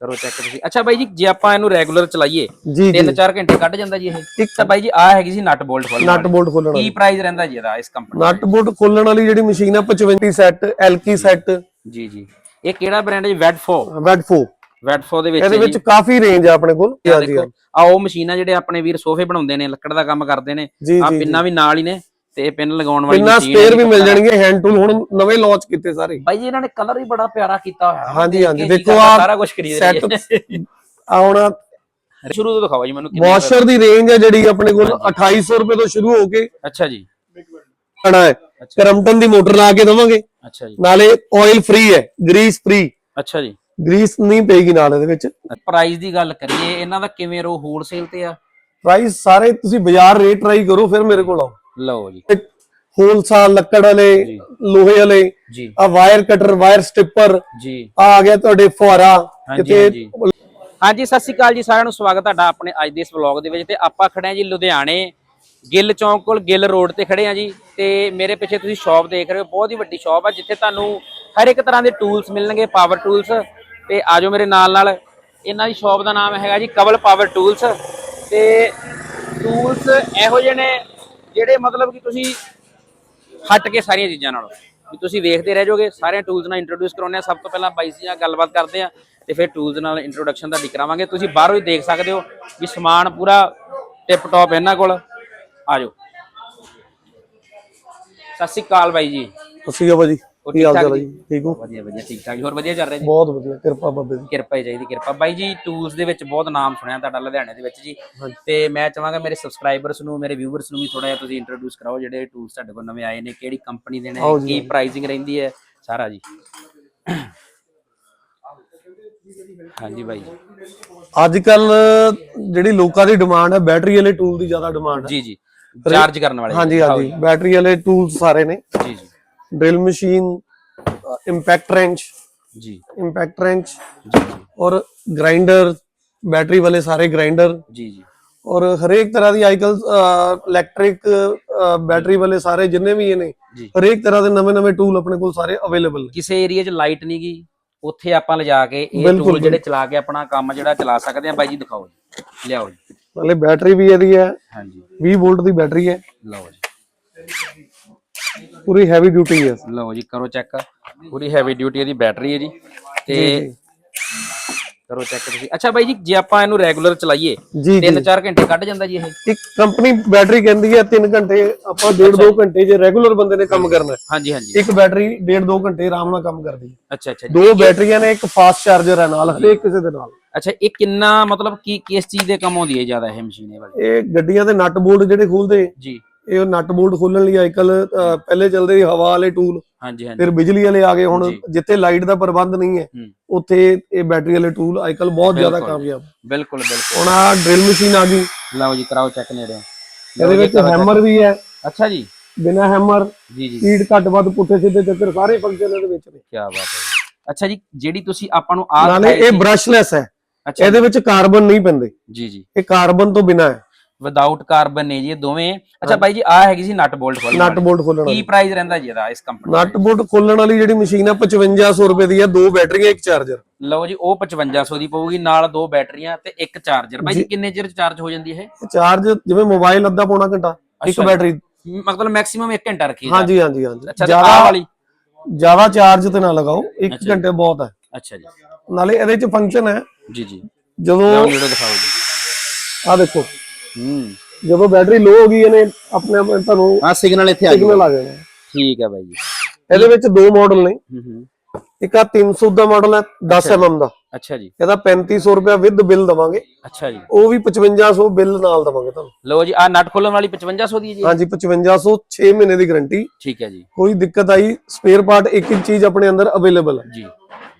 ਕਰੋ ਚੈੱਕ ਤੁਸੀਂ। ਅੱਛਾ ਬਾਈ ਜੀ ਜੇ ਆਪਾਂ ਇਹਨੂੰ ਰੈਗੂਲਰ ਚਲਾਈਏ ਜੀ ਜੀ। 3-4 ਘੰਟੇ ਕੱਢ ਜਾਂਦਾ ਜੀ ਇਹ। ਤਾਂ ਬਾਈ ਜੀ ਆ ਹੈਗੀ ਸੀ ਨਟ ਬੋਲਟ ਖੋਲ ਨਟ ਬੋਲਟ ਖੋਲਣ ਕੀ ਪ੍ਰਾਈਸ ਰਹਿੰਦਾ ਜੀ ਇਹਦਾ ਇਸ ਕੰਪਨੀ ਨਟ ਬੋਲਟ ਖੋਲਣ ਵਾਲੀ ਜਿਹੜੀ ਮਸ਼ੀਨ ਆ 55 ਸੈੱਟ ਐਲਕੀ ਸੈੱਟ। ਜੀ ਜੀ। ਇਹ ਕਿਹੜਾ ਬ੍ਰਾਂਡ ਹੈ ਵੈਡਫੋ ਵੈਡਫੋ ਵੈਡਫੋ ਦੇ ਵਿੱਚ ਇਹਦੇ ਵਿੱਚ ਕਾਫੀ ਰੇਂਜ ਆ ਆਪਣੇ ਕੋਲ। ਆ ਉਹ ਮਸ਼ੀਨਾਂ ਜਿਹੜੇ ਆਪਣੇ ਵੀਰ ਸੋਫੇ ਬਣਾਉਂਦੇ ਨੇ ਲੱਕੜ ਦਾ ਕੰਮ ਕਰਦੇ ਨੇ। ਆ ਪਿੰਨਾਂ ਵੀ ਨਾਲ ਹੀ ਨੇ। ਤੇ ਪਿੰਨ ਲਗਾਉਣ ਵਾਲੀ ਮਸ਼ੀਨ ਸਪੇਅਰ ਵੀ ਮਿਲ ਜਾਣਗੇ ਹੈਂਡ ਟੂਲ ਹੁਣ ਨਵੇਂ ਲਾਂਚ ਕੀਤੇ ਸਾਰੇ। ਬਾਈ ਜੀ ਇਹਨਾਂ ਨੇ ਕਲਰ ਵੀ ਬੜਾ ਪਿਆਰਾ ਕੀਤਾ ਹੋਇਆ। ਹੈ। ਹਾਂਜੀ, ਹਾਂਜੀ, ਦੇਖੋ ਆਹ ਸਾਰਾ ਕੁਝ ਖਰੀਦ ਰਹੀ ਹੈ। ਆ ਹੁਣ ਸ਼ੁਰੂ ਤੋਂ ਦਿਖਾਓ ਜੀ ਮੈਨੂੰ ਕਿੰਨੇ ਵਾਸ਼ਰ ਦੀ ਰੇਂਜ ਹੈ ਜਿਹੜੀ ਆਪਣੇ ਕੋਲ 2800 ਰੁਪਏ ਤੋਂ ਸ਼ੁਰੂ ਹੋ ਕੇ ਅੱਛਾ ਜੀ। ਆਣਾ ਹੈ। ਕਰਮਟਨ ਦੀ ਮੋਟਰ ਲਾ ਕੇ ਦਵਾਂਗੇ। ਅੱਛਾ ਜੀ। ਨਾਲੇ ਆਇਲ ਫ੍ਰੀ ਹੈ ਗਰੀਸ ਫ੍ਰੀ ਅੱਛਾ ਜੀ। ਗਰੀਸ ਨਹੀਂ ਪਏਗੀ ਨਾਲ ਇਹਦੇ ਵਿੱਚ। ਪ੍ਰਾਈਸ ਦੀ ਗੱਲ ਕਰੀਏ ਇਹਨਾਂ ਦਾ ਕਿਵੇਂ ਰੋ ਹੋਲਸੇਲ ਤੇ ਆ? ਪ੍ਰਾਈਸ ਸਾਰੇ ਤੁਸੀਂ ਬਾਜ਼ਾਰ ਰੇਟ ਟਰਾਈ ਕਰੋ ਫਿਰ ਮੇਰੇ ਕੋਲ ਆਓ। ਲਓ ਜੀ। ਹੋਲਸਾਲ ਲੱਕੜ ਵਾਲੇ ਲੋਹੇ ਵਾਲੇ ਆ ਵਾਇਰ ਕਟਰ ਵਾਇਰ ਸਟਿੱਪਰ ਜੀ। ਆ ਆ ਗਿਆ ਤੁਹਾਡੇ ਫੁਹਾਰਾ। ਹਾਂਜੀ ਹਾਂਜੀ। ਹਾਂਜੀ ਸਤਿ ਸ਼੍ਰੀ ਅਕਾਲ ਜੀ ਸਾਰਿਆਂ ਨੂੰ ਸਵਾਗਤ ਤੁਹਾਡਾ ਆਪਣੇ ਅੱਜ ਦੇ ਇਸ ਵਲੌਗ ਦੇ ਵਿੱਚ। ਤੇ ਆਪਾਂ ਖੜੇ ਆ ਜੀ ਲੁਧਿਆਣੇ ਗਿੱਲ ਚੌਂਕ ਕੋਲ ਗਿੱਲ ਰੋਡ ਤੇ ਖੜੇ ਆ ਜੀ। ਤੇ ਮੇਰੇ ਪਿੱਛੇ ਤੁਸੀਂ ਸ਼ਾਪ ਦੇਖ ਰਹੇ ਹੋ ਬਹੁਤ ਹੀ ਵੱਡੀ ਸ਼ਾਪ ਆ ਜਿੱਥੇ ਤੁਹਾਨੂੰ ਹਰ ਇੱਕ ਤਰ੍ਹਾਂ ਦੇ ਟੂਲਸ ਮਿਲਣਗੇ ਪਾਵਰ ਟੂਲਸ। ਤੇ ਆਜੋ ਮੇਰੇ ਨਾਲ ਨਾਲ। ਇਹਨਾਂ ਦੀ ਸ਼ਾਪ ਦਾ ਨਾਮ ਹੈਗਾ ਜੀ ਕਵਲ ਪਾਵਰ ਟੂਲਸ। ਤੇ ਟੂਲਸ ਇਹੋ ਜਿਹੇ ਨੇ ਜਿਹੜੇ ਮਤਲਬ ਕਿ ਤੁਸੀਂ ਹਟ ਕੇ ਸਾਰੀਆਂ ਚੀਜ਼ਾਂ ਨਾਲੋਂ, ਵੀ ਤੁਸੀਂ ਵੇਖਦੇ ਰਹਿ ਜਾਓਗੇ ਸਾਰੇ ਟੂਲਸ ਨਾਲ ਇੰਟਰੋਡਿਊਸ ਕਰਾਉਂਦੇ ਆ ਸਭ ਤੋਂ ਪਹਿਲਾਂ ਬਾਈ ਜੀ ਨਾਲ ਗੱਲਬਾਤ ਕਰਦੇ ਆ ਤੇ ਫਿਰ ਟੂਲਸ ਨਾਲ ਇੰਟਰੋਡਕਸ਼ਨ ਦਾ ਕਰਾਵਾਂਗੇ ਤੁਸੀਂ ਬਾਹਰੋਂ ਹੀ ਦੇਖ ਸਕਦੇ ਹੋ ਵੀ ਸਮਾਨ ਪੂਰਾ ਟਿਪ ਟੌਪ ਇਹਨਾਂ ਕੋਲ। ਆ ਜਾਓ। ਸਤਿ ਸ਼੍ਰੀ ਅਕਾਲ ਬਾਈ ਜੀ। ਅਸੀਂ ਆ ਭਾਜੀ ਹੋਰ ਕੀ ਹਾਲ ਚਾਲ ਹੈ ਜੀ? ਠੀਕ ਹੋ? ਵਧੀਆ ਵਧੀਆ ਠੀਕ ਠਾਕ ਜੀ। ਹੋਰ ਵਧੀਆ ਚੱਲ ਰਿਹਾ ਜੀ? ਬਹੁਤ ਵਧੀਆ ਕਿਰਪਾ ਬਾਬੇ ਦੀ। ਕਿਰਪਾ ਹੀ ਚਾਹੀਦੀ ਕਿਰਪਾ। ਬਾਈ ਜੀ ਟੂਲਸ ਦੇ ਵਿੱਚ ਬਹੁਤ ਨਾਮ ਸੁਣਿਆ ਤੁਹਾਡਾ ਲੁਧਿਆਣੇ ਦੇ ਵਿੱਚ ਜੀ। ਤੇ ਮੈਂ ਚਾਹਾਂਗਾ ਮੇਰੇ ਸਬਸਕ੍ਰਾਈਬਰਸ ਨੂੰ ਮੇਰੇ ਵਿਊਅਰਸ ਨੂੰ ਵੀ ਥੋੜਾ ਜਿਹਾ ਤੁਸੀਂ ਇੰਟਰੋਡਿਊਸ ਕਰਾਓ ਜਿਹੜੇ ਟੂਲਸ ਤੁਹਾਡੇ ਕੋਲ ਨਵੇਂ ਆਏ ਨੇ ਕਿਹੜੀ ਕੰਪਨੀ ਦੇ ਨੇ ਕੀ ਪ੍ਰਾਈਸਿੰਗ ਰਹਿੰਦੀ ਹੈ ਸਾਰਾ ਜੀ। ਹਾਂਜੀ ਬਾਈ ਅੱਜ ਕੱਲ ਜਿਹੜੀ ਲੋਕਾਂ ਦੀ ਡਿਮਾਂਡ ਹੈ ਬੈਟਰੀ ਵਾਲੇ ਟੂਲ ਦੀ ਜ਼ਿਆਦਾ ਡਿਮਾਂਡ ਹੈ। ਜੀ ਜੀ। ਚਾਰਜ ਕਰਨ ਵਾਲੇ ਹਾਂਜੀ ਹਾਂਜੀ। ਬੈਟਰੀ ਵਾਲੇ ਟੂਲ ਸਾਰੇ ਨੇ। ਜੀ ਜੀ। ਮਸ਼ੀਨ ਇੰਪੈਕਟ ਰੈਂਚ ਜੀ। ਇੰਪੈਕਟ ਰੈਂਚ ਜੀ ਔਰ ਗ੍ਰਾਈਂਡਰ ਬੈਟਰੀ ਵਾਲੇ ਸਾਰੇ ਗ੍ਰਾਈਂਡਰ ਜੀ ਜੀ। ਔਰ ਹਰੇਕ ਤਰ੍ਹਾਂ ਦੀ ਅੱਜਕੱਲ ਇਲੈਕਟ੍ਰਿਕ ਬੈਟਰੀ ਵਾਲੇ ਸਾਰੇ ਜਿੰਨੇ ਵੀ ਇਹ ਨੇ ਹਰੇਕ ਤਰ੍ਹਾਂ ਦੇ ਨਵੇਂ ਨਵੇਂ ਟੂਲ ਆਪਣੇ ਕੋਲ ਸਾਰੇ ਅਵੇਲੇਬਲ ਨੇ। ਕਿਸੇ ਏਰੀਆ 'ਚ ਲਾਈਟ ਨਹੀਂ ਗਈ ਉੱਥੇ ਆਪਾਂ ਲਿਜਾ ਕੇ ਇਹ ਟੂਲ ਜਿਹੜੇ ਚਲਾ ਕੇ ਆਪਣਾ ਕੰਮ ਜਿਹੜਾ ਚਲਾ ਸਕਦੇ ਆ ਬਾਈ ਜੀ ਦਿਖਾਓ ਜੀ। ਲਿਆਓ ਜੀ। ਨਾਲੇ ਬੈਟਰੀ ਵੀ ਇਹਦੀ ਹੈ ਹਾਂਜੀ। 20 ਵੋਲਟ ਦੀ ਬੈਟਰੀ ਹੈ। ਲਓ ਜੀ। ਪੂਰੀ ਹੈਵੀ ਡਿਊਟੀ ਹੈ ਲਓ ਜੀ ਕਰੋ ਚੈੱਕ ਪੂਰੀ ਹੈਵੀ ਡਿਊਟੀ ਇਹਦੀ ਬੈਟਰੀ ਹੈ ਜੀ। ਤੇ ਕਰੋ ਚੈੱਕ ਤੁਸੀਂ। ਅੱਛਾ ਬਾਈ ਜੀ ਜੇ ਆਪਾਂ ਇਹਨੂੰ ਰੈਗੂਲਰ ਚਲਾਈਏ ਜੀ ਜੀ। 3-4 ਘੰਟੇ ਕੱਢ ਜਾਂਦਾ ਜੀ ਇਹ? ਇੱਕ ਕੰਪਨੀ ਬੈਟਰੀ ਕਹਿੰਦੀ ਹੈ 3 ਘੰਟੇ ਆਪਾਂ 1.5 2 ਘੰਟੇ ਜੇ ਰੈਗੂਲਰ ਬੰਦੇ ਨੇ ਕੰਮ ਕਰਨਾ ਹਾਂਜੀ ਹਾਂਜੀ। ਇੱਕ ਬੈਟਰੀ 1.5 2 ਘੰਟੇ ਆਰਾਮ ਨਾਲ ਕੰਮ ਕਰਦੀ ਹੈ। ਅੱਛਾ ਅੱਛਾ ਜੀ। ਦੋ ਬੈਟਰੀਆਂ ਨੇ ਇੱਕ ਫਾਸਟ ਚਾਰਜਰ ਹੈ ਨਾਲ ਹਰੇਕ ਕਿਸੇ ਦੇ ਨਾਲ। ਅੱਛਾ ਇਹ ਕਿੰਨਾ ਮਤਲਬ ਕੀ ਕਿਸ ਚੀਜ਼ ਦੇ ਕੰਮ ਆਉਂਦੀ ਹੈ ਜ਼ਿਆਦਾ ਇਹ ਮਸ਼ੀਨ ਇਹ ਵਾਲੀ? ਇਹ ਗੱਡੀਆਂ ਦੇ ਨਟ ਬੋਲਟ ਜਿਹੜੇ ਖੋਲਦੇ ਜੀ। ਇਹ ਨਟ ਬੋਲਟ ਖੋਲਣ ਲਈ ਅੱਜਕੱਲ ਪਹਿਲੇ ਚੱਲਦੇ ਸੀ ਹਵਾ ਵਾਲੇ ਟੂਲ। ਹਾਂਜੀ ਹਾਂਜੀ। ਫਿਰ ਬਿਜਲੀ ਵਾਲੇ ਆ ਗਏ ਹੁਣ। ਜਿੱਥੇ ਲਾਈਟ ਦਾ ਪ੍ਰਬੰਧ ਨਹੀਂ ਹੈ ਉੱਥੇ ਇਹ ਬੈਟਰੀ ਵਾਲੇ ਟੂਲ ਅੱਜਕੱਲ ਬਹੁਤ ਜ਼ਿਆਦਾ। ਕਾਮਯਾਬ। ਬਿਲਕੁਲ ਬਿਲਕੁਲ। ਹੁਣ ਆ ਡਰਿਲ ਮਸ਼ੀਨ ਆ ਗਈ। ਲਓ ਜੀ ਕਰਾਓ ਚੈੱਕ ਨੇੜੇ। ਇਹਦੇ ਵਿੱਚ ਹੈਮਰ ਵੀ ਹੈ। ਅੱਛਾ ਜੀ। ਬਿਨਾ ਹੈਮਰ ਜੀ ਜੀ। ਸਪੀਡ ਘੱਟ ਵੱਧ ਪੁੱਠੇ ਸਿੱਧੇ ਚੱਕਰ ਸਾਰੇ ਫੰਕਸ਼ਨ ਇਹਦੇ ਵਿੱਚ ਨੇ। ਕੀ ਬਾਤ ਹੈ। ਅੱਛਾ ਜੀ ਜਿਹੜੀ ਤੁਸੀਂ ਆਪਾਂ ਨੂੰ ਆ ਨਾਲੇ ਇਹ ਬ੍ਰਸ਼ਲੈਸ ਹੈ। ਅੱਛਾ ਇਹਦੇ ਵਿੱਚ ਕਾਰਬਨ ਨਹੀਂ ਪੈਂਦੇ। ਜੀ ਜੀ। ਇਹ ਕਾਰਬਨ ਤੋਂ ਬਿਨਾ ਹੈ। ਵਿਦਆਊਟ ਕਾਰਬਨ ਨੇ ਜੀ ਇਹ ਦੋਵੇਂ। ਅੱਛਾ ਬਾਈ ਜੀ ਆ ਹੈਗੀ ਸੀ ਨਟ ਬੋਲਟ ਖੋਲਣ ਨਟ ਬੋਲਟ ਖੋਲਣ ਕੀ ਪ੍ਰਾਈਸ ਰਹਿੰਦਾ ਜੀ ਇਹਦਾ ਇਸ ਕੰਪਨੀ ਨਟ ਬੋਲਟ ਖੋਲਣ ਵਾਲੀ ਜਿਹੜੀ ਮਸ਼ੀਨ ਆ 5500 ਰੁਪਏ ਦੀ ਹੈ ਦੋ ਬੈਟਰੀਆਂ ਇੱਕ ਚਾਰਜਰ ਲਓ ਜੀ ਉਹ 5500 ਦੀ ਪਊਗੀ ਨਾਲ ਦੋ ਬੈਟਰੀਆਂ ਤੇ ਇੱਕ ਚਾਰਜਰ ਬਾਈ ਜੀ ਕਿੰਨੇ ਚਿਰ ਚਾਰਜ ਹੋ ਜਾਂਦੀ ਹੈ ਚਾਰਜ ਜਿਵੇਂ ਮੋਬਾਈਲ ਅੱਧਾ ਪੌਣਾ ਘੰਟਾ ਇੱਕ। ਬੈਟਰੀ ਇਹ ਮਤਲਬ ਮੈਕਸਿਮਮ 1 ਘੰਟਾ ਰੱਖੀ ਹਾਂਜੀ ਹਾਂਜੀ ਹਾਂਜੀ। ਜ਼ਿਆਦਾ ਵਾਲੀ? ਜ਼ਿਆਦਾ ਚਾਰਜ ਤੇ ਨਾ ਲਗਾਓ 1 ਘੰਟੇ ਬਹੁਤ ਹੈ ਅੱਛਾ ਜੀ। ਨਾਲੇ ਇਹਦੇ ਚ ਫੰਕਸ਼ਨ ਹੈ ਜੀ ਜੀ। ਜਦੋਂ ਵੀਡੀਓ ਦਿਖਾਓ ਜੀ ਆ ਦੇਖੋ। ਹੂੰ। ਜਦੋਂ ਬੈਟਰੀ ਲੋ ਹੋ ਗਈ ਇਹਨੇ ਆਪਣੇ ਆਪ ਤੁਹਾਨੂੰ ਆ ਸਿਗਨਲ ਇੱਥੇ ਆ ਸਿਗਨਲ ਆ ਜਾਣਾ ਠੀਕ ਹੈ ਬਾਈ ਜੀ। ਇਹਦੇ ਵਿੱਚ ਦੋ ਮਾਡਲ ਨੇ। ਹੂੰ ਹੂੰ। ਇੱਕ ਆ 300 ਦਾ ਮਾਡਲ ਹੈ 10 mm ਦਾ। ਅੱਛਾ ਜੀ। ਇਹਦਾ 3500 ਰੁਪਏ ਵਿਦ ਬਿੱਲ ਦਵਾਂਗੇ। ਅੱਛਾ ਜੀ। ਉਹ ਵੀ 5500 ਬਿੱਲ ਨਾਲ ਦਵਾਂਗੇ ਤੁਹਾਨੂੰ। ਲਓ ਜੀ ਆ ਨਟ ਖੋਲਣ ਵਾਲੀ 5500 ਦੀ ਹੈ ਜੀ। ਹਾਂਜੀ 5500 6 ਮਹੀਨੇ ਦੀ ਗਾਰੰਟੀ ਠੀਕ ਹੈ ਜੀ। ਕੋਈ ਦਿੱਕਤ ਆਈ ਸਪੇਅਰ ਪਾਰਟ ਇੱਕ ਇੱਕ ਚੀਜ਼ ਆਪਣੇ ਅੰਦਰ ਅਵੇਲੇਬਲ ਹੈ। ਜੀ।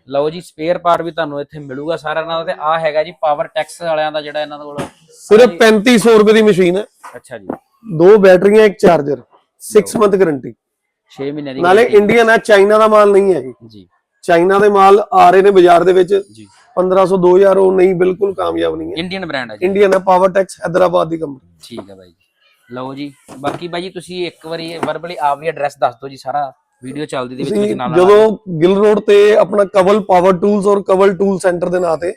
ਲਓ ਜੀ ਸਪੇਅਰ ਪਾਰਟ ਵੀ ਤੁਹਾਨੂੰ ਇੱਥੇ ਮਿਲੂਗਾ ਸਾਰਾ ਨਾਲ ਤੇ ਆ ਹੈਗਾ ਜੀ ਪਾਵਰ ਟੈਕਸ ਵਾਲਿਆਂ ਦਾ ਜਿਹੜਾ ਇਹਨਾਂ ਕੋਲ ਸਿਰਫ 3500 ਰੁਪਏ ਦੀ ਮਸ਼ੀਨ ਹੈ। ਅੱਛਾ ਜੀ। ਦੋ ਬੈਟਰੀਆਂ ਇੱਕ ਚਾਰਜਰ 6 ਮੰਥ ਗਾਰੰਟੀ 6 ਮਹੀਨੇ ਦੀ ਨਾਲੇ ਇੰਡੀਅਨ ਹੈ ਚਾਈਨਾ ਦਾ ਮਾਲ ਨਹੀਂ ਹੈ ਇਹ। ਜੀ। ਚਾਈਨਾ ਦੇ ਮਾਲ ਆ ਰਹੇ ਨੇ ਬਾਜ਼ਾਰ ਦੇ ਵਿੱਚ। ਜੀ। 1500 2000 ਉਹ ਨਹੀਂ ਬਿਲਕੁਲ ਕਾਮਯਾਬ ਨਹੀਂ ਹੈ। ਇੰਡੀਅਨ ਬ੍ਰਾਂਡ ਹੈ ਜੀ। ਇੰਡੀਅਨ ਹੈ ਪਾਵਰ ਟੈਕਸ ਹੈਦਰਾਬਾਦ ਦੀ ਕੰਪਨੀ ਠੀਕ ਹੈ ਬਾਈ ਜੀ। ਲਓ ਜੀ ਬਾਕੀ ਬਾਈ ਜੀ ਤੁਸੀਂ ਇੱਕ ਵਾਰੀ ਵਰਬਲੀ ਆਪ ਵੀ ਐਡਰੈਸ ਦੱਸ ਦਿਓ ਜੀ ਸਾਰਾ। ਵੀਡੀਓ ਚੱਲਦੀ ਦੇ ਵਿੱਚ ਤੁਸੀਂ ਨਾਲ ਜਦੋਂ ਗਿੱਲ ਰੋਡ ਤੇ ਆਪਣਾ ਕਵਲ ਪਾਵਰ ਟੂਲਸ ਔਰ ਕਵਲ ਟੂਲ ਸੈਂਟਰ ਦੇ ਨਾਂ ਤੇ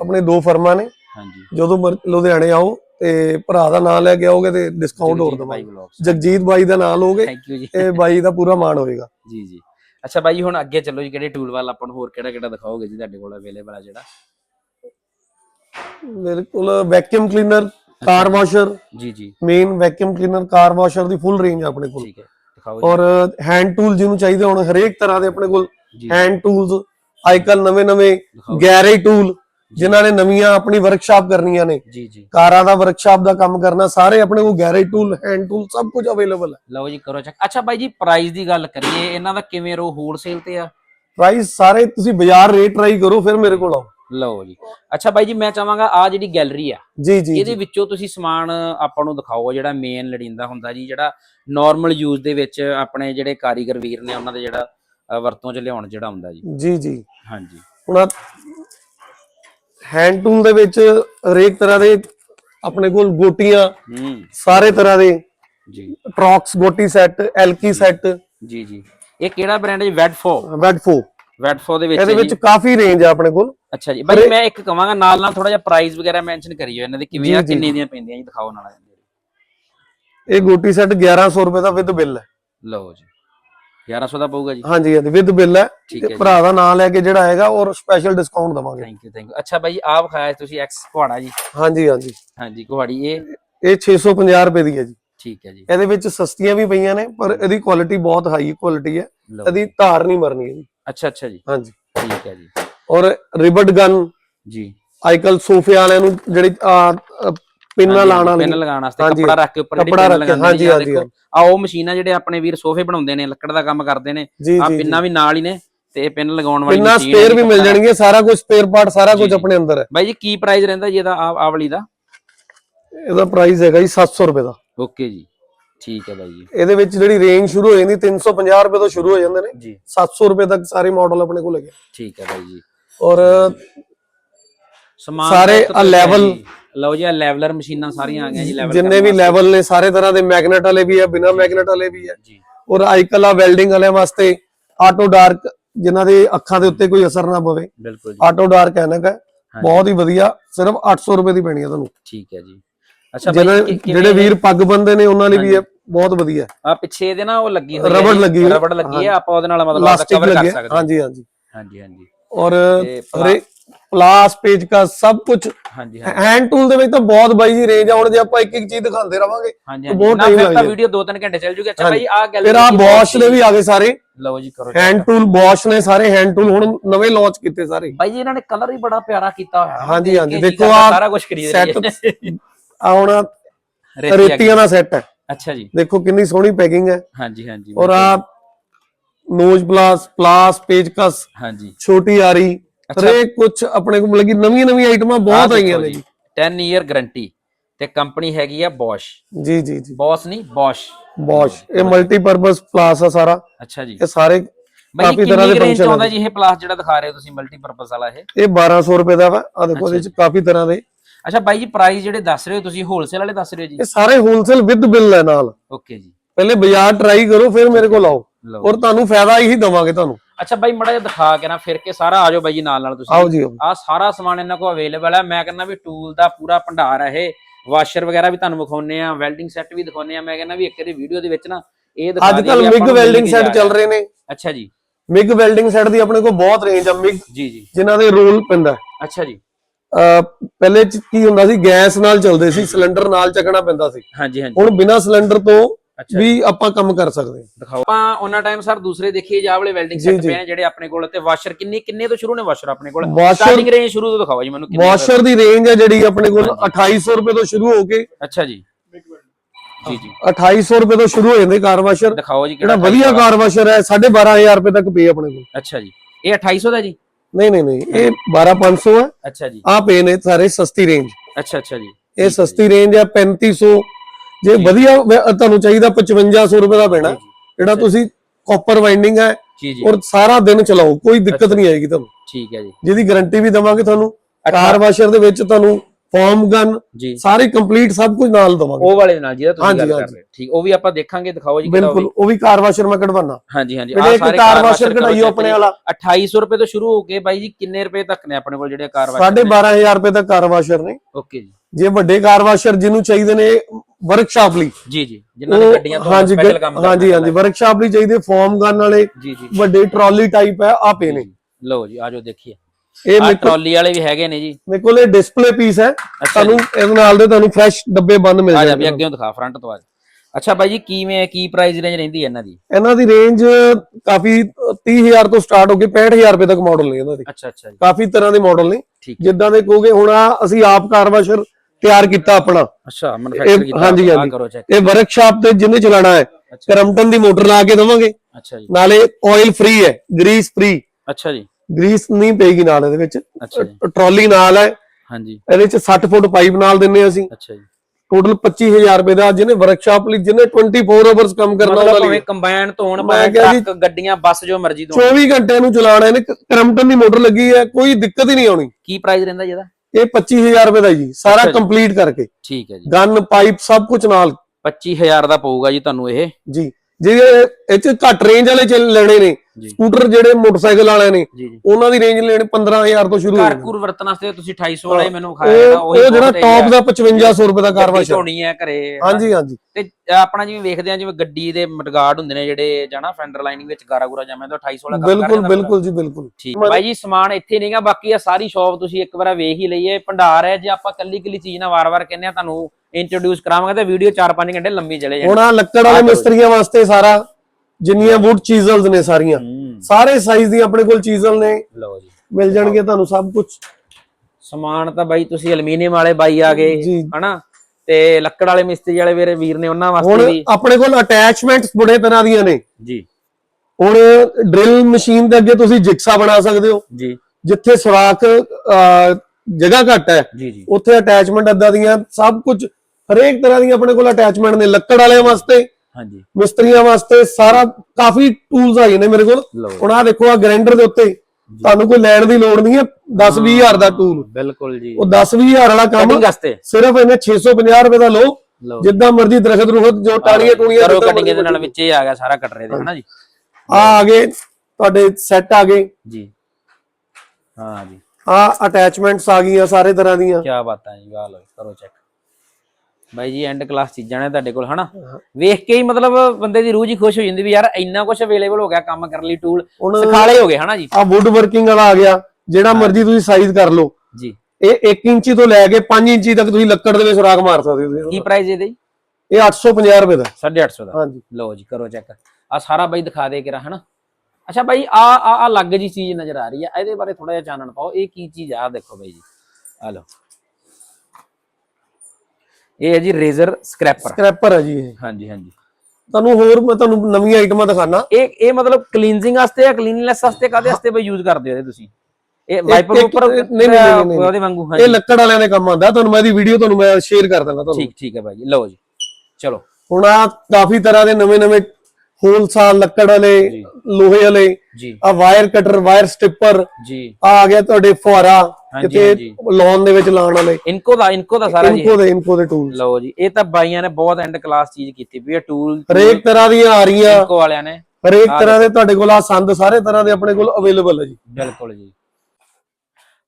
ਆਪਣੇ ਦੋ ਫਰਮਾਂ ਨੇ ਹਾਂਜੀ। ਜਦੋਂ ਲੁਧਿਆਣੇ ਆਓ ਤੇ ਭਰਾ ਦਾ ਨਾਮ ਲੈ ਕੇ ਆਓਗੇ ਤੇ ਡਿਸਕਾਊਂਟ ਹੋਰ ਦਵਾਂਗੇ। ਜਗਜੀਤ ਬਾਈ ਦਾ ਨਾਮ ਲਓਗੇ ਤੇ ਬਾਈ ਦਾ ਪੂਰਾ ਮਾਣ ਹੋਏਗਾ। ਜੀ ਜੀ। ਅੱਛਾ ਬਾਈ ਹੁਣ ਅੱਗੇ ਚੱਲੋ ਜੀ ਕਿਹੜੇ ਟੂਲ ਵੱਲ ਆਪਾਂ ਨੂੰ ਹੋਰ ਕਿਹੜਾ ਕਿਹੜਾ ਦਿਖਾਓਗੇ ਜੀ ਤੁਹਾਡੇ ਕੋਲ ਅਵੇਲੇਬਲ ਆ ਜਿਹੜਾ? ਮੇਰੇ ਕੋਲ ਵੈਕਿਊਮ ਕਲੀਨਰ ਕਾਰ ਵਾਸ਼ਰ ਜੀ ਜੀ। Main vacuum cleaner car washer ਦੀ ਫੁੱਲ ਰੇਂਜ ਆਪਣੇ ਕੋਲ। ਠੀਕ ਹੈ। ਦਿਖਾਓ ਔਰ ਹੈਂਡ ਟੂਲ ਜਿਹਨੂੰ ਚਾਹੀਦੇ ਹੋਣ ਹਰੇਕ ਤਰ੍ਹਾਂ ਦੇ ਆਪਣੇ ਕੋਲ ਹੈਂਡ ਟੂਲਸ ਅੱਜਕੱਲ ਨਵੇਂ ਨਵੇਂ ਦਿਖਾਓ। ਗੈਰੇਜ ਟੂਲ ਜਿਨ੍ਹਾਂ ਨੇ ਨਵੀਆਂ ਆਪਣੀ ਵਰਕਸ਼ਾਪ ਕਰਨੀਆਂ ਨੇ। ਜੀ ਜੀ। ਕਾਰਾਂ ਦਾ ਵਰਕਸ਼ਾਪ ਦਾ ਕੰਮ ਕਰਨਾ ਸਾਰੇ ਆਪਣੇ ਕੋਲ ਗੈਰੇਜ ਟੂਲ ਹੈਂਡ ਟੂਲ ਸਭ ਕੁਝ ਅਵੇਲੇਬਲ ਹੈ। ਲਓ ਜੀ ਕਰੋ ਚੈੱਕ ਅੱਛਾ ਬਾਈ ਜੀ ਪ੍ਰਾਈਸ ਦੀ ਗੱਲ ਕਰੀਏ ਇਹਨਾਂ ਦਾ ਕਿਵੇਂ ਰੋ ਹੋਲਸੇਲ ਤੇ ਆ? ਪ੍ਰਾਈਸ ਸਾਰੇ ਤੁਸੀਂ ਬਾਜ਼ਾਰ ਰੇਟ ਟਰਾਈ ਕਰੋ ਫਿਰ ਮੇਰੇ ਕੋਲ ਆਓ। ਲਓ ਜੀ। ਅੱਛਾ ਬਾਈ ਜੀ ਮੈਂ ਚਾਹਾਂਗਾ ਆ ਜਿਹੜੀ ਗੈਲਰੀ ਆ ਜੀ ਜੀ ਇਹਦੇ ਵਿੱਚੋਂ ਤੁਸੀਂ ਸਮਾਨ ਆਪਾਂ ਨੂੰ ਦਿਖਾਓ ਜਿਹੜਾ ਮੇਨ ਲੜਿੰਦਾ ਹੁੰਦਾ ਜੀ ਜਿਹੜਾ ਨਾਰਮਲ ਯੂਜ਼ ਦੇ ਵਿੱਚ ਆਪਣੇ ਜਿਹੜੇ ਕਾਰੀਗਰ ਵੀਰ ਨੇ ਉਹਨਾਂ ਦੇ ਜਿਹੜਾ ਵਰਤੋਂ ਚ ਲਿਆਉਣ ਜਿਹੜਾ ਹੁੰਦਾ ਜੀ। ਜੀ ਜੀ। ਹਾਂਜੀ। ਹੁਣ ਹੈਂਡ ਟੂਲ ਦੇ ਵਿੱਚ ਹਰੇਕ ਤਰ੍ਹਾਂ ਦੇ ਆਪਣੇ ਕੋਲ ਗੋਟੀਆਂ ਹੂੰ। ਸਾਰੇ ਤਰ੍ਹਾਂ ਦੇ ਜੀ। ਟਰੌਕਸ ਗੋਟੀ ਸੈੱਟ ਐਲਕੀ ਸੈੱਟ ਜੀ ਜੀ। ਇਹ ਕਿਹੜਾ ਬ੍ਰਾਂਡ ਹੈ ਵੈਡਫੋ ਵੈਡਫੋ ਵੈਡਫੋ ਦੇ ਵਿੱਚ ਇਹਦੇ ਵਿੱਚ ਕਾਫੀ ਰੇਂਜ ਆ ਆਪਣੇ ਕੋਲ। ਅੱਛਾ ਜੀ ਬਾਈ ਮੈਂ ਇੱਕ ਕਵਾਂਗਾ ਨਾਲ ਨਾਲ ਥੋੜਾ ਜਿਹਾ ਪ੍ਰਾਈਸ ਵਗੈਰਾ ਮੈਂਸ਼ਨ ਕਰਿਓ ਇਹਨਾਂ ਦੇ ਕਿਵੇਂ ਆ। ਕਿੰਨੇ ਦੀਆਂ ਪੈਂਦੀਆਂ ਜੀ ਦਿਖਾਓ ਨਾਲ ਇਹ ਗੋਟੀ ਸੈੱਟ 1100 ਰੁਪਏ ਦਾ ਵਿਦ ਬਿੱਲ ਹੈ। ਲਓ ਜੀ 1100 ਦਾ ਪਊਗਾ ਜੀ। ਹਾਂਜੀ ਹਾਂਜੀ ਵਿਦ ਬਿੱਲ ਹੈ। ਤੇ ਭਰਾ ਦਾ ਨਾਮ ਲੈ ਕੇ ਜਿਹੜਾ ਹੈਗਾ ਔਰ ਸਪੈਸ਼ਲ ਡਿਸਕਾਊਂਟ ਦਵਾਂਗੇ। ਥੈਂਕ ਯੂ ਥੈਂਕ ਯੂ ਅੱਛਾ ਬਾਈ ਆਹ ਵਿਖਾਇਆ ਤੁਸੀਂ ਐਕਸ ਕੁਹਾੜਾ ਜੀ। ਹਾਂਜੀ ਹਾਂਜੀ। ਹਾਂਜੀ ਕੁਹਾੜੀ ਇਹ। ਇਹ 650 ਰੁਪਏ ਦੀ ਹੈ ਜੀ। ਠੀਕ ਹੈ ਜੀ। ਇਹਦੇ ਵਿੱਚ ਸਸਤੀਆਂ ਵੀ ਪਈਆਂ ਨੇ ਪਰ ਇਹਦੀ ਕੁਆਲਿਟੀ ਬਹੁਤ ਹਾਈ ਕੁਆਲਿਟੀ ਹੈ। ਇਹਦੀ ਧਾਰ ਨਹੀਂ ਮਰਨੀ ਇਹਦੀ। ਅੱਛਾ ਅੱਛਾ ਜੀ। ਹਾਂਜੀ। ਠੀਕ ਹੈ ਜੀ। ਔਰ ਰਿਬਟ ਗਨ। ਜੀ। ਅੱਜਕੱਲ ਸੋਫੇ ਵਾਲਿਆਂ ਨੂੰ ਜਿਹੜੀ ਪਿੰਨਾਂ ਲਾਉਣ ਵਾਲੀ। ਪਿੰਨ ਲਗਾਉਣ ਵਾਸਤੇ ਕੱਪੜਾ ਰੱਖ ਕੇ ਉੱਪਰ ਕੱਪੜਾ ਰੱਖ ਕੇ, ਹਾਂਜੀ, ਹਾਂਜੀ, ਆ ਉਹ ਮਸ਼ੀਨਾਂ ਜਿਹੜੇ ਆਪਣੇ ਵੀਰ ਸੋਫੇ ਬਣਾਉਂਦੇ ਨੇ ਲੱਕੜ ਦਾ ਕੰਮ ਕਰਦੇ ਨੇ ਆ ਪਿੰਨਾਂ ਵੀ ਨਾਲ ਹੀ ਨੇ ਤੇ ਪਿੰਨ ਲਗਾਉਣ ਵਾਲੀ ਪਿੰਨਾਂ ਮਸ਼ੀਨ ਸਪੇਅਰ ਵੀ ਮਿਲ ਜਾਣਗੇ ਸਾਰਾ ਕੁਝ ਸਪੇਅਰ ਪਾਰਟ ਸਾਰਾ ਕੁਝ। ਆਪਣੇ ਅੰਦਰ ਹੈ। ਬਾਈ ਜੀ ਕੀ ਪ੍ਰਾਈਸ ਰਹਿੰਦਾ ਜੀ ਇਹਦਾ ਆ ਵਾਲੀ ਦਾ? ਇਹਦਾ ਪ੍ਰਾਈਸ ਹੈਗਾ ਜੀ 700 ਰੁਪਏ ਦਾ। ਓਕੇ ਜੀ ਠੀਕ ਹੈ ਬਾਈ ਜੀ। ਇਹਦੇ ਵਿੱਚ ਜਿਹੜੀ ਰੇਂਜ ਸ਼ੁਰੂ ਹੋ ਜਾਂਦੀ 350 ਰੁਪਏ ਤੋਂ ਸ਼ੁਰੂ ਹੋ ਜਾਂਦੇ ਨੇ। ਜੀ। 700 ਰੁਪਏ ਤੱਕ ਸਾਰੇ ਮਾਡਲ ਆਪਣੇ ਕੋਲ ਹੈਗੇ। ਠੀਕ ਹੈ ਬਾਈ ਜੀ। ਔਰ ਸਮਾਨ ਸਾਰੇ level- ਜੀ। ਲਓ ਜੀ ਆ ਲੈਵਲਰ ਮਸ਼ੀਨਾਂ ਸਾਰੀਆਂ ਆ ਗਈਆਂ ਜੀ ਲੈਵਲ ਜਿੰਨੇ ਵੀ ਲੈਵਲ ਨੇ ਸਾਰੇ ਤਰ੍ਹਾਂ ਦੇ ਮੈਗਨੇਟ ਵਾਲੇ ਵੀ ਹੈ ਬਿਨਾ ਮੈਗਨੇਟ ਵਾਲੇ ਵੀ ਹੈ ਜੀ। ਔਰ ਅੱਜਕੱਲ ਆ ਵੈਲਡਿੰਗ ਵਾਲਿਆਂ ਵਾਸਤੇ ਆਟੋ ਡਾਰਕ ਜਿਨ੍ਹਾਂ ਦੇ ਅੱਖਾਂ ਦੇ ਉੱਤੇ ਕੋਈ ਅਸਰ ਨਾ ਪਵੇ। ਬਿਲਕੁਲ ਜੀ। ਆਟੋ ਡਾਰਕ ਐਨਕ ਹੈ ਬਹੁਤ ਹੀ ਵਧੀਆ ਸਿਰਫ 800 ਰੁਪਏ ਦੀ ਪੈਣੀ ਹੈ ਤੁਹਾਨੂੰ। ਠੀਕ ਹੈ ਜੀ। ਅੱਛਾ ਜਿਹੜੇ ਵੀਰ ਪੱਗ ਬੰਦੇ ਨੇ ਉਹਨਾਂ ਲਈ ਵੀ ਇਹ ਬਹੁਤ ਵਧੀਆ ਆ ਪਿੱਛੇ ਇਹਦੇ ਨਾ ਉਹ ਲੱਗੀ ਹੋਈ ਰਬੜ ਲੱਗੀ। ਰਬੜ ਲੱਗੀ ਹੈ ਆਪਾਂ ਉਹਦੇ ਨਾਲ ਮਤਲਬ ਕਵਰ ਕਰ ਸਕਦੇ ਹਾਂ। ਹਾਂਜੀ ਹਾਂਜੀ। ਹਾਂਜੀ ਹਾਂਜੀ। ਔਰ ਤੇ ਪਲਾ- ਹਰੇ ਪਲਾਸ ਪੇਜ ਕਾ ਸਭ ਕੁਝ ਹਾਂਜੀ ਹਾਂਜੀ। ਹੈਂਡ ਟੂਲ ਦੇ ਵਿੱਚ ਤਾਂ ਬਹੁਤ ਬਾਈ ਜੀ ਰੇਂਜ ਆ ਹੁਣ ਜੇ ਆਪਾਂ ਇੱਕ ਇੱਕ ਚੀਜ਼ ਦਿਖਾਉਂਦੇ ਰਵਾਂਗੇ ਹਾਂਜੀ ਬਹੁਤ ਹਾਂਜੀ ਨਾ time ਫਿਰ ਤਾਂ। ਵੀਡੀਓ 2-3 ਘੰਟੇ ਚੱਲ ਜੂਗੀ। ਅੱਛਾ। ਭਾਈ ਆ ਗੱਲ ਫਿਰ ਆ ਬੋਸ਼ ਦੇ ਵੀ ਆ ਗਏ ਸਾਰੇ। ਲਓ ਜੀ ਕਰੋ ਹੈਂਡ ਟੂਲ ਬੋਸ਼ ਨੇ ਸਾਰੇ ਹੈਂਡ ਟੂਲ ਹੁਣ ਨਵੇਂ ਲਾਂਚ ਕੀਤੇ ਸਾਰੇ। ਭਾਈ ਜੀ ਇਹਨਾਂ ਨੇ ਕਲਰ ਹੀ ਬੜਾ ਪਿਆਰਾ ਕੀਤਾ ਹੋਇਆ। ਹੈ। ਹਾਂਜੀ, ਹਾਂਜੀ, ਦੇਖੋ ਆਹ ਸਾਰਾ ਕੁਝ ਖਰੀਦ ਰਹੀ ਹੈ। ਆ ਹੁਣ ਆ। ਰੇਤੀਆਂ ਦਾ ਸੈੱਟ ਹੈ। ਅੱਛਾ ਜੀ। ਦੇਖੋ ਕਿੰਨੀ ਸੋਹਣੀ ਪੈਕਿੰਗ ਹੈ। ਹਾਂਜੀ ਹਾਂਜੀ। ਔਰ ਆ ਨੋਜ਼ ਪਲਾਸ ਪਲਾਸ ਪੇਜਕਸ ਹਾਂਜੀ। ਛੋਟੀ ਆਰੀ। ਹਰੇਕ ਕੁਝ ਆਪਣੇ ਕੋਲ ਲੱਗੀ ਨਵੀਆਂ ਨਵੀਆਂ ਆਈਟਮਾਂ ਬਹੁਤ ਆਈਆਂ ਨੇ ਜੀ। 10 ਇਅਰ ਗਾਰੰਟੀ ਤੇ ਕੰਪਨੀ ਹੈਗੀ ਆ ਬੋਸ਼ ਜੀ ਜੀ ਜੀ। ਬੌਸ ਨਹੀਂ ਬੋਸ਼ ਬੋਸ਼ ਇਹ ਮਲਟੀਪਰਪਸ ਪਲਾਸ ਆ ਸਾਰਾ। ਅੱਛਾ ਜੀ। ਇਹ ਸਾਰੇ ਕਾਫੀ ਤਰ੍ਹਾਂ ਦੇ function ਆਉਂਦਾ। ਜੀ। ਇਹ ਪਲਾਸ ਜਿਹੜਾ ਦਿਖਾ ਰਹੇ ਹੋ ਤੁਸੀਂ ਮਲਟੀਪਰਪਸ ਵਾਲਾ ਇਹ? ਇਹ 1200 ਰੁਪਏ ਦਾ ਵਾ ਆ ਦੇਖੋ ਇਹਦੇ ਵਿੱਚ ਕਾਫੀ ਤਰ੍ਹਾਂ ਦੇ। ਅੱਛਾ ਬਾਈ ਜੀ ਪ੍ਰਾਈਸ ਜਿਹੜੇ ਦੱਸ ਰਹੇ ਹੋ ਤੁਸੀਂ ਹੋਲਸੇਲ ਵਾਲੇ ਦੱਸ ਰਹੇ ਹੋ ਜੀ? ਇਹ ਸਾਰੇ ਹੋਲਸੇਲ ਵਿਦ ਬਿੱਲ ਹੈ ਨਾਲ। ਓਕੇ ਜੀ। ਪਹਿਲੇ ਬਾਜ਼ਾਰ ਟਰਾਈ ਕਰੋ ਫਿਰ ਮੇਰੇ ਕੋਲ ਆਓ। ਲਓ ਔਰ ਤੁਹਾਨੂੰ ਫਾਇਦਾ ਇਹੀ ਦਵਾਂਗੇ ਤੁਹਾਨੂੰ। ਅੱਛਾ ਬਾਈ ਮੜਾ ਜਿਹਾ ਦਿਖਾ ਕੇ ਨਾ ਫਿਰ ਕੇ ਸਾਰਾ ਆ ਜਾਓ ਬਾਈ ਜੀ ਨਾਲ ਨਾਲ ਤੁਸੀਂ। ਆਓ ਜੀ ਆਓ। ਆ ਸਾਰਾ ਸਮਾਨ ਇਹਨਾਂ ਕੋਲ ਅਵੇਲੇਬਲ ਹੈ ਮੈਂ ਕਹਿੰਦਾ ਵੀ ਟੂਲ ਦਾ ਪੂਰਾ ਭੰਡਾਰ ਹੈ ਇਹ। ਵਾਸ਼ਰ ਵਗੈਰਾ ਵੀ ਤੁਹਾਨੂੰ ਵਿਖਾਉਨੇ ਆ ਵੈਲਡਿੰਗ ਸੈੱਟ ਵੀ ਦਿਖਾਉਨੇ ਆ। ਮੈਂ ਕਹਿੰਦਾ ਵੀ ਇੱਕ ਵਾਰੀ ਵੀਡੀਓ ਦੇ ਵਿੱਚ ਨਾ ਇਹ ਦਿਖਾ ਅੱਜ ਕੱਲ ਮਿਗ ਵੈਲਡਿੰਗ ਸੈੱਟ ਚੱਲ ਰਹੇ ਨੇ। ਅੱਛਾ ਜੀ। ਮਿਗ ਵੈਲਡਿੰਗ ਸੈੱਟ ਦੀ ਆਪਣੇ ਕੋਲ ਬਹੁਤ ਰੇਂਜ ਆ ਮਿਗ ਜੀ ਜੀ। ਜਿਨ੍ਹਾਂ ਦੇ ਰੋਲ ਪੈਂਦਾ। ਹੈ। ਅੱਛਾ ਜੀ। ਅਹ ਪਹਿਲੇ ਚ ਕੀ ਹੁੰਦਾ ਸੀ ਗੈਸ ਨਾਲ ਚੱਲਦੇ ਸੀ ਸਿਲੰਡਰ ਨਾਲ ਚੱਕਣਾ ਪੈਂਦਾ ਸੀ। ਹਾਂਜੀ ਹਾਂਜੀ। ਹੁਣ ਬਿਨਾ ਸਿਲੰਡਰ ਤੋਂ ਵੀ ਆਪਾਂ ਕੰਮ ਕਰ ਸਕਦੇ ਦਿਖਾਓ। ਆਪਾਂ ਉਹਨਾਂ ਟਾਈਮ ਸਰ ਦੂਸਰੇ ਦੇਖੀਏ ਜਾਂ ਵਾਲੇ ਵੈਲਡਿੰਗ ਸੈੱਟ। ਪਏ ਨੇ ਜਿਹੜੇ ਆਪਣੇ ਕੋਲ ਤੇ ਵਾਸ਼ਰ ਕਿੰਨੇ ਕਿੰਨੇ ਤੋਂ ਸ਼ੁਰੂ ਨੇ ਵਾਸ਼ਰ ਆਪਣੇ ਕੋਲ? ਸਟਾਰਟਿੰਗ ਰੇਂਜ ਸ਼ੁਰੂ ਤੋਂ ਦਿਖਾਓ ਜੀ ਮੈਨੂੰ ਕਿੰਨੇ ਵਾਸ਼ਰ ਦੀ ਰੇਂਜ ਹੈ ਜਿਹੜੀ ਆਪਣੇ ਕੋਲ 2800 ਰੁਪਏ ਤੋਂ ਸ਼ੁਰੂ ਹੋ ਕੇ ਅੱਛਾ ਜੀ। ਜੀ ਜੀ। 2800 ਰੁਪਏ ਤੋਂ ਸ਼ੁਰੂ ਹੋ ਜਾਂਦੇ ਕਾਰ ਵਾਸ਼ਰ ਦਿਖਾਓ ਜੀ ਜਿਹੜਾ ਵਧੀਆ ਕਾਰ ਵਾਸ਼ਰ ਹੈ 12500 ਰੁਪਏ ਤੱਕ ਪੇ ਆਪਣੇ ਕੋਲ। ਅੱਛਾ ਜੀ। ਇਹ 2800 ਦਾ ਜੀ? ਨਹੀਂ ਨਹੀਂ ਨਹੀਂ ਇਹ 12500 ਹੈ ਅੱਛਾ ਜੀ। ਆ ਪੇ ਨੇ ਸਾਰੇ ਸਸਤੀ ਰੇਂਜ ਅੱਛਾ ਅੱਛਾ ਜੀ। ਇਹ ਸਸਤੀ ਰੇਂਜ ਹੈ 3500 ਜੇ ਵਧੀਆ ਵ- ਤੁਹਾਨੂੰ ਚਾਹੀਦਾ 5500 ਰੁਪਏ ਦਾ ਪੈਣਾ ਜਿਹੜਾ ਤੁਸੀਂ ਕਾਪਰ ਵਾਈਂਡਿੰਗ ਹੈ ਜੀ ਜੀ। ਔਰ ਸਾਰਾ ਦਿਨ ਚਲਾਓ ਕੋਈ ਦਿੱਕਤ ਨਹੀਂ ਆਏਗੀ ਤੁਹਾਨੂੰ। ਠੀਕ ਹੈ ਜੀ। ਜਿਹਦੀ ਗਾਰੰਟੀ ਵੀ ਦਵਾਂਗੇ ਤੁਹਾਨੂੰ ਕਾਰ ਵਾਸ਼ਰ ਦੇ ਵਿੱਚ ਤੁਹਾਨੂੰ ਫਾਰਮ ਗਨ ਜੀ। ਸਾਰੇ ਕੰਪਲੀਟ ਸਭ ਕੁਝ ਨਾਲ ਦਵਾਂਗੇ। ਉਹ ਵਾਲੇ ਨਾਲ ਜਿਹਦਾ ਤੁਸੀਂ ਹਾਂਜੀ, ਗੱਲ ਕਰ ਹਾਂਜੀ। ਰਹੇ ਹੋ। ਠੀਕ ਉਹ ਵੀ ਆਪਾਂ ਦੇਖਾਂਗੇ ਦਿਖਾਓ ਜੀ ਕਿਹੜਾ ਉਹ ਬਿਲਕੁਲ ਉਹ ਵੀ ਕਾਰ ਵਾਸ਼ਰ ਮੈਂ ਕਢਵਾਨਾ ਵੀ। ਹਾਂਜੀ ਹਾਂਜੀ। ਜਿਹੜੇ ਆਹ ਇੱਕ ਸਾਰੇ ਕਾਰ ਵਾਸ਼ਰ ਕਢਾਈਓ ਆਪਣੇ। ਵਾਲਾ। 2800 ਰੁਪਏ ਤੋਂ ਸ਼ੁਰੂ ਹੋ ਕੇ ਬਾਈ ਜੀ ਕਿੰਨੇ ਰੁਪਏ ਤੱਕ ਨੇ ਆਪਣੇ ਕੋਲ ਜਿਹੜੇ ਕਾਰ ਵਾਸ਼ਰ ਸਾਢੇ 12000 ਰੁਪਏ ਦਾ ਕਾਰ ਵਾਸ਼ਰ ਨੇ। ਓਕੇ ਜੀ। ਜੇ ਵੱਡੇ ਕਾਰ ਵਾਸ਼ਰ ਜਿਹਨੂੰ ਚਾਹੀਦੇ ਨੇ ਵਰਕਸ਼ਾਪ ਲਈ। ਜੀ ਜੀ ਜਿਨ੍ਹਾਂ ਨੇ ਗੱਡੀਆਂ ਤੋਂ ਸਪੈਸ਼ਲ ਕੰਮ ਹਾਂਜੀ ਹਾਂਜੀ ਵਰਕਸ਼ਾਪ ਲਈ ਚਾਹੀਦੇ ਫਾਰਮ ਗਨ ਵਾਲੇ ਵੱਡੇ ਟਰਾਲੀ ਟਾਈਪ ਹੈ ਆ ਪਏ ਨੇ ਲਓ ਜੀ ਆਜੋ ਦੇਖੀਏ। ਇਹ ਮੇਰੇ ਟਰਾਲੀ ਵਾਲੇ ਵੀ ਹੈਗੇ ਨੇ ਜੀ। ਮੇਰੇ ਕੋਲ ਇਹ ਡਿਸਪਲੇ ਪੀਸ ਹੈ। ਤੁਹਾਨੂੰ ਇਹਦੇ ਨਾਲ ਦੇ ਤੁਹਾਨੂੰ ਫਰੈਸ਼ ਡੱਬੇ ਬੰਦ ਮਿਲ ਆ ਜਾ ਜਾਣਗੇ ਅੱਗੇ ਦਿਖਾ ਫਰੰਟ ਤੋਂ ਆ। ਅੱਛਾ ਬਾਈ ਜੀ ਕਿਵੇਂ ਹੈ ਕੀ ਪ੍ਰਾਈਸ ਰੇਂਜ ਰਹਿੰਦੀ ਹੈ ਇਹਨਾਂ ਦੀ? ਇਹਨਾਂ ਦੀ ਰੇਂਜ ਕਾਫੀ 30000 ਤੋਂ ਸਟਾਰਟ ਹੋ ਕੇ 65000 ਰੁਪਏ ਤੱਕ ਮਾਡਲ ਨੇ ਇਹਨਾਂ ਦੇ। ਅੱਛਾ ਅੱਛਾ ਜੀ। ਕਾਫੀ ਤਰ੍ਹਾਂ ਦੇ ਮਾਡਲ ਨੇ। ਜਿੱਦਾਂ ਦੇ ਕਹੋਗੇ ਹੁਣ ਆ ਅਸੀਂ ਆਪ ਕਾਰ ਵਾਸ਼ਰ ਤਿਆਰ ਕੀਤਾ ਆਪਣਾ। ਅੱਛਾ ਮੈਨੂਫੈਕਚਰ ਕੀਤਾ ਹਾਂਜੀ, ਹਾਂਜੀ। ਇਹ ਵਰਕਸ਼ਾਪ ਤੇ ਜਿਹਨੇ ਚਲਾਣਾ ਹੈ ਕਰਮਟਨ ਦੀ ਮੋਟਰ ਲਾ ਕੇ ਦਵਾਂਗੇ। ਅੱਛਾ ਜੀ। ਨਾਲੇ ਆਇਲ ਫ੍ਰੀ ਹੈ ਗਰੀਸ ਫ੍ਰੀ ਅੱਛਾ ਜੀ। ਗਰੀਸ ਨਹੀਂ ਪਏਗੀ ਨਾਲ ਇਹਦੇ ਵਿੱਚ। ਅੱਛਾ ਜੀ। ਟਰਾਲੀ ਨਾਲ ਹੈ। ਹਾਂਜੀ। ਇਹਦੇ ਚ 60 ਫੁੱਟ ਪਾਈਪ ਨਾਲ ਦਿੰਨੇ ਆ ਅਸੀਂ। ਅੱਛਾ ਜੀ। ਟੋਟਲ 25000 ਰੁਪਏ ਦਾ ਜਿਹਨੇ ਵਰਕਸ਼ਾਪ ਲਈ ਜਿਹਨੇ 24 ਆਵਰਸ ਕੰਮ ਕਰਨਾ ਉਹਦਾ ਭਾਵੇਂ ਕੰਬਾਈਨ ਧੋਣ ਭਾਵੇਂ ਟਰੱਕ ਗੱਡੀਆਂ ਬੱਸ ਜੋ ਮਰਜ਼ੀ ਧੋਣ। 24 ਘੰਟੇ ਨੂੰ ਚਲਾਣਾ ਇਹਨੇ। ਕਰਮਟਨ ਦੀ ਮੋਟਰ ਲੱਗੀ ਹੈ ਕੋਈ ਦਿੱਕਤ ਹੀ ਨਹੀਂ ਆਉਣੀ। ਕੀ ਪ੍ਰਾਈਸ ਰਹਿੰਦਾ ਜੀ ਇਹਦਾ? ਇਹ 25000 ਰੁਪਏ ਦਾ ਜੀ ਸਾਰਾ। ਕੰਪਲੀਟ ਕਰਕੇ। ਠੀਕ ਹੈ ਜੀ। ਗਨ ਪਾਈਪ ਸਭ ਕੁਝ ਨਾਲ। 25000 ਦਾ ਪਊਗਾ ਜੀ ਤੁਹਾਨੂੰ ਇਹ। ਜੀ। ਜੇ ਇਹ ਚ ਘੱਟ ਰੇਂਜ ਵਾਲੇ ਚ ਲੈਣੇ ਨੇ ਸਕੂਟਰ ਜਿਹੜੇ ਮੋਟਰਸਾਈਕਲ ਵਾਲੇ ਨੇ ਉਹਨਾਂ ਦੀ ਰੇਂਜ ਲੈਣੇ 15000 ਤੋਂ ਸ਼ੁਰੂ ਹੋ ਘਰ ਘੁਰ ਵਰਤਣ ਵਾਸਤੇ ਤੁਸੀਂ 250 ਵਾਲਾ ਹੀ ਮੈਨੂੰ ਵਿਖਾਇਆ ਉਹ ਜਿਹੜਾ ਟੌਪ ਦਾ 5500 ਰੁਪਏ ਦਾ ਕਾਰਵਾਸ਼ ਧੋਣੀ ਹੈ ਘਰੇ ਹਾਂਜੀ ਹਾਂਜੀ। ਤੇ ਆਪਣਾ ਜਿਵੇਂ ਵੇਖਦੇ ਆ ਜਿਵੇਂ ਗੱਡੀ ਦੇ ਮਟਗਾਰਡ ਹੁੰਦੇ ਨੇ ਜਿਹੜੇ ਜਾਨਾ ਫੈਂਡਰ ਲਾਈਨਿੰਗ ਵਿੱਚ ਗਾਰਾ ਗੁਰਾ ਜਾਮੇ ਤਾਂ 250 ਵਾਲਾ ਬਿਲਕੁਲ ਬਿਲਕੁਲ ਜੀ ਬਿਲਕੁਲ। ਠੀਕ। ਬਾਈ ਜੀ ਸਮਾਨ ਇੱਥੇ ਨਹੀਂਗਾ ਬਾਕੀ ਆ ਸਾਰੀ ਸ਼ਾਪ ਤੁਸੀਂ ਇੱਕ ਵਾਰ ਵੇਖ ਹੀ ਲਈਏ। ਭੰਡਾਰ ਹੈ ਜੇ ਆਪਾਂ ਕੱਲੀ ਕੱਲੀ ਚੀਜ਼ ਨਾਲ ਵਾਰ-ਵਾਰ ਕਹਿੰਦੇ ਆ ਤੁਹਾਨੂੰ ਇੰਟਰੋਡਿਊਸ ਕਰਾਵਾਂਗੇ ਤਾਂ ਵੀਡੀਓ 4-5 ਘੰਟੇ ਲੰਮੀ ਚਲੇ ਜਾਣੀ। ਹੁਣ ਆ ਲੱਕੜ ਵਾਲੇ ਮਿਸਤਰੀਆਂ ਵਾਸਤੇ ਸਾਰਾ ਜਿੰਨੀਆਂ ਵੁੱਡ ਚੀਜ਼ਲਸ ਨੇ ਸਾਰੀਆਂ। ਸਾਰੇ ਸਾਈਜ਼ ਦੀ ਆਪਣੇ ਕੋਲ ਚੀਜ਼ਲ ਨੇ। ਲਓ ਜੀ। ਮਿਲ ਜਾਣਗੇ ਤੁਹਾਨੂੰ ਸਭ ਕੁਝ ਸਮਾਨ ਤਾਂ ਬਾਈ ਤੁਸੀਂ ਐਲੂਮੀਨੀਅਮ ਵਾਲੇ ਬਾਈ ਆ ਗਏ ਹਨਾ? ਤੇ ਲੱਕੜ ਵਾਲੇ ਮਿਸਤਰੀ ਵਾਲੇ ਵੀਰੇ ਵੀਰ ਨੇ ਉਹਨਾਂ ਵਾਸਤੇ ਹੁਣ ਵੀ। ਆਪਣੇ ਕੋਲ ਅਟੈਚਮੈਂਟਸ ਬੜੇ ਤਰ੍ਹਾਂ ਦੀਆਂ ਨੇ। ਜੀ। ਹੁਣ ਡਰਿਲ ਮਸ਼ੀਨ ਦੇ ਅੱਗੇ ਤੁਸੀਂ ਜਿਕਸਾ ਬਣਾ ਸਕਦੇ ਹੋ। ਜੀ। ਜਿੱਥੇ ਸੁਰਾਖ ਜਗ੍ਹਾ ਘੱਟ ਹੈ। ਉੱਥੇ ਅਟੈਚਮੈਂਟ ਏਦਾਂ ਦੀਆਂ ਸਭ ਕੁਝ ਹਰੇਕ ਤਰ੍ਹਾਂ ਦੀਆਂ ਆਪਣੇ ਕੋਲ ਅਟੈਚਮੈਂਟ ਨੇ ਲੱਕੜ ਵਾਲਿਆਂ ਵਾਸਤੇ ਹਾਂਜੀ। ਮਿਸਤਰੀਆਂ ਵਾਸਤੇ ਸਾਰਾ ਕਾਫੀ ਟੂਲਸ ਆਏ ਨੇ ਮੇਰੇ ਕੋਲ। ਹੁਣ ਆ ਦੇਖੋ ਆ ਗ੍ਰਾਈਂਡਰ ਦੇ ਉੱਤੇ ਤੁਹਾਨੂੰ ਕੋਈ ਲੈਣ ਦੀ ਲੋੜ ਨਹੀਂ ਹੈ 10 20000 ਦਾ ਟੂਲ ਬਿਲਕੁਲ ਜੀ। ਉਹ 10 20000 ਵਾਲਾ ਕੰਮ ਸਿਰਫ ਇਹਨੇ 650 ਰੁਪਏ ਦਾ ਲਓ ਲਓ। ਜਿੱਦਾਂ ਮਰਜ਼ੀ ਦਰਖਤ ਰੁਖਤ ਜੋ ਟਾਣੀਆਂ ਟੂਣੀਆਂ ਕਰੋ ਕਟਿੰਗ ਦੇ ਨਾਲ ਵਿੱਚ ਹੀ ਆ ਗਿਆ ਸਾਰਾ ਕਟਰੇ ਦੇ ਹਨਾ ਜੀ? ਆ ਆ ਗਏ ਤੁਹਾਡੇ ਸੈੱਟ ਆ ਗਏ। ਜੀ। ਹਾਂ ਜੀ। ਆ ਅਟੈਚਮੈਂਟਸ ਆ ਗਈਆਂ ਸਾਰੇ ਤਰ੍ਹਾਂ ਦੀਆਂ। ਕੀ ਬਾਤਾਂ ਜੀ ਵਾਹ ਲਓ ਕਰੋ ਚੈੱਕ ਬਾਈ ਜੀ ਐਂਡ ਕਲਾਸ ਚੀਜ਼ਾਂ ਨੇ ਤੁਹਾਡੇ ਕੋਲ ਹਨਾ? ਵੇਖ ਕੇ ਹੀ ਮਤਲਬ ਬੰਦੇ ਦੀ ਰੂਹ ਜੀ ਖੁਸ਼ ਹੋ ਜਾਂਦੀ ਵੀ ਯਾਰ ਇੰਨਾ ਕੁਝ ਅਵੇਲੇਬਲ ਹੋ ਗਿਆ ਕੰਮ ਕਰਨ ਲਈ ਟੂਲ ਸਖਾਲੇ ਹੋ ਗਏ ਹਨਾ ਜੀ? ਆ ਵੁੱਡ ਵਰਕਿੰਗ ਵਾਲਾ ਆ ਗਿਆ ਜਿਹੜਾ ਮਰਜ਼ੀ ਤੁਸੀਂ ਸਾਈਜ਼ ਕਰ ਲਓ। ਜੀ। ਇਹ 1 ਇੰਚੀ ਤੋਂ ਲੈ ਕੇ 5 ਇੰਚੀ ਤੱਕ ਤੁਸੀਂ ਲੱਕੜ ਦੇ ਵਿੱਚ ਸੁਰਾਖ ਮਾਰ ਸਕਦੇ ਹੋ ਤੁਸੀਂ। ਕੀ ਪ੍ਰਾਈਸ ਇਹਦੇ ਜੀ? ਇਹ 850 ਰੁਪਏ ਦਾ। 850 ਦਾ। ਹਾਂਜੀ। ਲਓ ਜੀ ਕਰੋ ਚੈੱਕ ਆ ਸਾਰਾ ਬਾਈ ਦਿਖਾ ਦੇ ਕੇ ਰਾ ਹਨਾ? ਅੱਛਾ ਬਾਈ ਆ ਆ ਆ ਲੱਗ ਜੀ ਚੀਜ਼ ਨਜ਼ਰ ਆ ਰਹੀ ਆ। ਇਹਦੇ ਬਾਰੇ ਥੋੜਾ ਜਿਹਾ ਚਾਨਣ ਪਾਓ। ਇਹ ਕੀ ਚੀਜ਼ ਆ ਦੇਖੋ ਬਾਈ ਜੀ। ਆ ਲਓ। ਇਹ ਹੈ ਜੀ ਰੇਜ਼ਰ ਸਕ੍ਰੈਪਰ। ਸਕ੍ਰੈਪਰ ਹੈ ਜੀ ਇਹ। ਹਾਂਜੀ ਹਾਂਜੀ। ਤੁਹਾਨੂੰ ਹੋਰ ਮੈਂ ਤੁਹਾਨੂੰ ਨਵੀਆਂ ਆਈਟਮਾਂ ਦਿਖਾਣਾ ਇਹ ਇਹ ਮਤਲਬ ਕਲੀਨਜ਼ਿੰਗ ਵਾਸਤੇ ਜਾਂ ਕਲੀਨਨੈਸ ਵਾਸਤੇ ਕਾਦੇ ਵਾਸਤੇ ਬਈ ਯੂਜ਼ ਕਰਦੇ ਹੋ ਇਹ ਤੁਸੀਂ? ਇਹ ਵਾਈਪਰ ਉੱਪਰ ਨਹੀਂ, ਨਹੀਂ, ਨਹੀਂ। ਉਹਦੇ ਵਾਂਗੂ ਇਹ ਹਾਂਜੀ ਲੱਕੜ ਵਾਲਿਆਂ ਦੇ ਕੰਮ ਆਉਂਦਾ। ਤੁਹਾਨੂੰ ਮੈਂ ਇਹਦੀ ਵੀਡੀਓ ਤੁਹਾਨੂੰ ਮੈਂ ਸ਼ੇਅਰ ਕਰ ਦਾਂਗਾ ਤੁਹਾਨੂੰ। ਠੀਕ ਠੀਕ ਹੈ ਜੀ। ਲਓ ਜੀ। ਚਲੋ। ਹੁਣ ਆ ਕਾਫੀ ਤਰ੍ਹਾਂ ਦੇ ਨਵੇਂ ਨਵੇਂ ਹੋਲਸਾਲ ਲੱਕੜ ਵਾਲੇ ਲੋਹੇ ਵਾਲੇ ਜੀ। ਆ ਵਾਇਰ ਕਟਰ ਵਾਇਰ ਸਟਿੱਪਰ ਜੀ। ਆ ਆ ਗਿਆ ਤੁਹਾਡੇ ਫੁਹਾਰਾ ਕਿਤੇ। ਲਾਉਣ ਦੇ ਵਿੱਚ ਲਾਉਣ ਵਾਲੇ। ਇਨਕੋ ਦਾ ਇਨਕੋ ਦਾ ਸਾਰਾ ਜੀ। ਇਨਕੋ ਦੇ ਇਨਕੋ ਦੇ ਟੂਲ ਲਓ ਜੀ ਇਹ ਤਾਂ ਬਾਈਆਂ ਨੇ ਬਹੁਤ ਐਂਡ ਕਲਾਸ ਚੀਜ਼ ਕੀਤੀ ਵੀ ਇਹ ਟੂਲ ਹਰੇਕ ਤਰ੍ਹਾਂ ਦੀਆਂ ਆ ਰਹੀਆਂ। ਇਨਕੋ ਵਾਲਿਆਂ ਨੇ। ਹਰੇਕ ਤਰ੍ਹਾਂ ਦੇ ਤੁਹਾਡੇ ਕੋਲ ਆ ਸੰਦ ਸਾਰੇ ਤਰ੍ਹਾਂ ਦੇ ਆਪਣੇ ਕੋਲ ਅਵੇਲੇਬਲ ਹੈ ਜੀ। ਬਿਲਕੁਲ ਜੀ।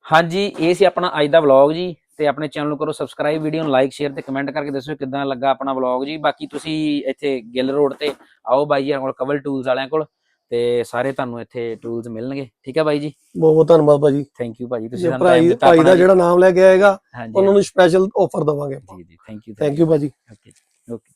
ਹਾਂਜੀ ਇਹ ਸੀ ਆਪਣਾ ਅੱਜ ਦਾ ਵਲੌਗ ਜੀ ਤੇ ਆਪਣੇ ਚੈਨਲ ਨੂੰ ਕਰੋ ਸਬਸਕ੍ਰਾਈਬ ਵੀਡੀਓ ਨੂੰ ਲਾਈਕ ਸ਼ੇਅਰ ਤੇ ਕਮੈਂਟ ਕਰਕੇ ਦੱਸੋ ਕਿਦਾਂ ਲੱਗਾ ਆਪਣਾ ਵਲੌਗ ਜੀ। ਬਾਕੀ ਤੁਸੀਂ ਇੱਥੇ ਗਿੱਲ ਰੋਡ ਤੇ ਆਓ ਬਾਈ ਜੀ ਕੋਲ ਕਵਲ ਟੂਲਸ ਵਾਲਿਆਂ ਕੋਲ। ਤੇ ਸਾਰੇ ਤੁਹਾਨੂੰ ਇੱਥੇ ਟੂਲਸ ਮਿਲਣਗੇ। ਠੀਕ ਹੈ ਬਾਈ ਜੀ? ਬਹੁਤ ਬਹੁਤ ਧੰਨਵਾਦ ਭਾਜੀ। ਥੈਂਕ ਯੂ ਭਾਜੀ ਤੁਸੀਂ ਸਾਨੂੰ ਟਾਈਮ ਦਿੱਤਾ ਭਾਈ ਦਾ। ਜਿਹੜਾ ਨਾਮ ਲੈ ਕੇ ਆਏਗਾ ਉਹਨਾਂ ਨੂੰ ਸਪੈਸ਼ਲ ਆਫਰ ਦਵਾਂਗੇ ਜੀ ਜੀ ਥੈਂਕ ਯੂ ਥੈਂਕ ਯੂ ਭਾਜੀ। ਓਕੇ